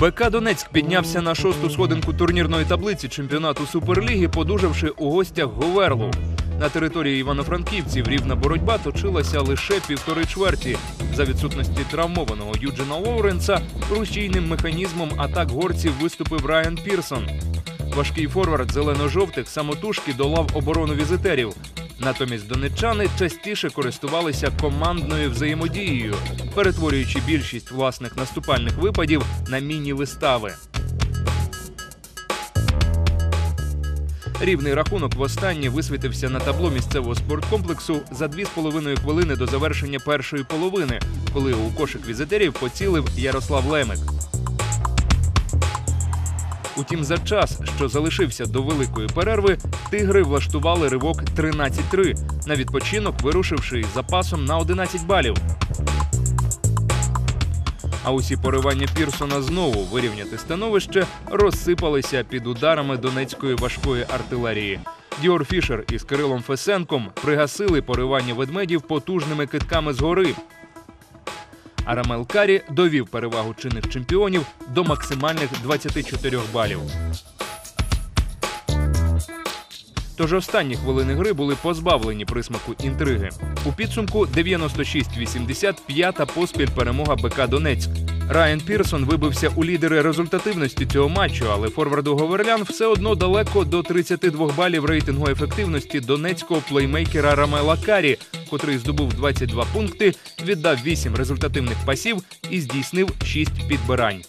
БК Донецьк піднявся на шосту сходинку турнірної таблиці чемпіонату Суперліги, подужавши у гостях Говерлу. На території Івано-Франківців рівна боротьба точилася лише півтори чверті. За відсутності травмованого Юджина Лоуренса рушійним механізмом атак горців виступив Райан Пірсон. Важкий форвард зелено-жовтих самотужки долав оборону візитерів. Натомість донеччани частіше користувалися командною взаємодією, перетворюючи більшість власних наступальних випадів на міні-вистави. Рівний рахунок востаннє висвітився на табло місцевого спорткомплексу за 2,5 хвилини до завершення першої половини, коли у кошик візитерів поцілив Ярослав Лемик. Утім, за час, що залишився до великої перерви, тигри влаштували ривок 13-3, на відпочинок вирушивши із запасом на 11 балів. А усі поривання Пірсона знову вирівняти становище розсипалися під ударами донецької важкої артилерії. Діор Фішер із Кирилом Фесенком пригасили поривання ведмедів потужними китками згори. А Рамел Карі довів перевагу чинних чемпіонів до максимальних 24 балів. Тож останні хвилини гри були позбавлені присмаку інтриги. У підсумку 96-80 п'ята поспіль перемога БК Донецьк. Райан Пірсон вибився у лідери результативності цього матчу, але форварду Говерлян все одно далеко до 32 балів рейтингу ефективності донецького плеймейкера Рамела Карі, котрий здобув 22 пункти, віддав 8 результативних пасів і здійснив 6 підбирань.